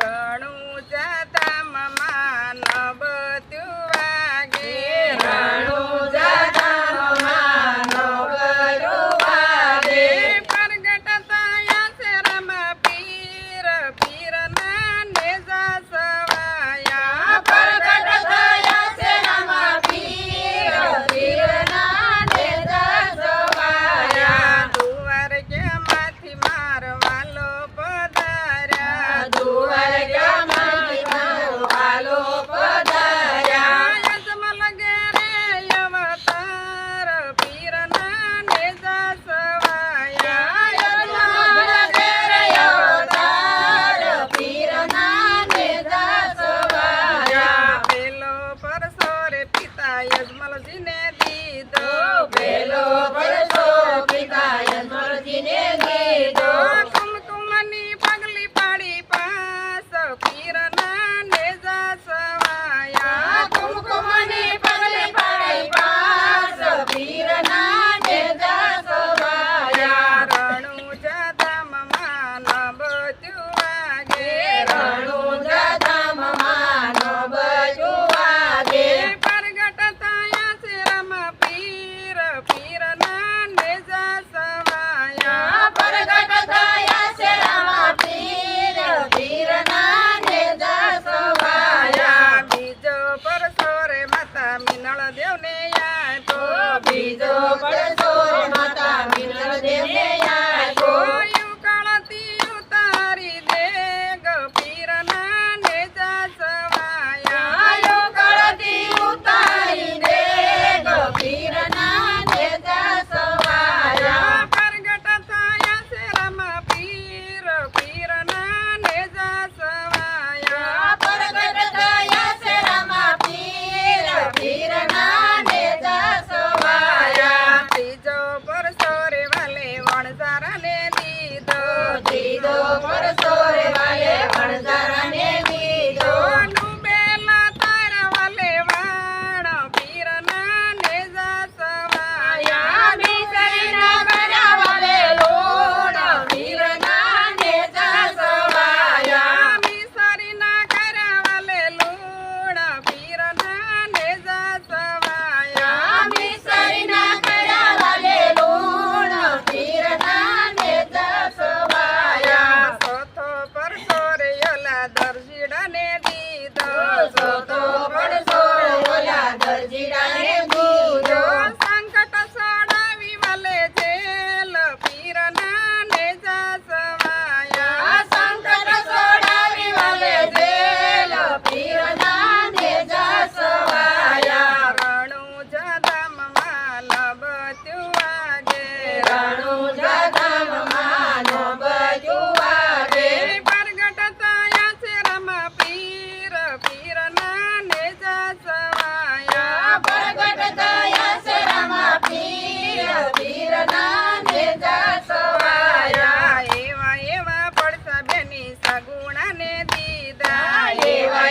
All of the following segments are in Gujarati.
రాణో યજમલજીને દીધો. પેલો પરસો પિતા યજમલજીને દીધો.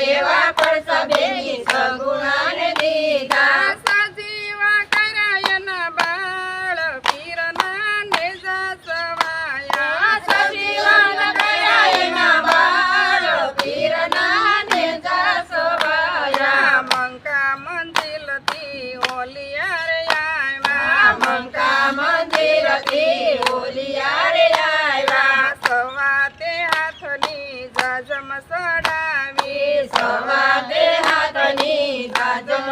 એવા પડતા બેની સગુણાને સવાયા સજીવા કરાયના મંકા મંદિરથી ઓલિયાર આવ્યા. મંકા મંદિરથી ઓલિયાર આવ્યા. સવાતે હાથની જાજમ સડા સમાદે હાથની દાદમ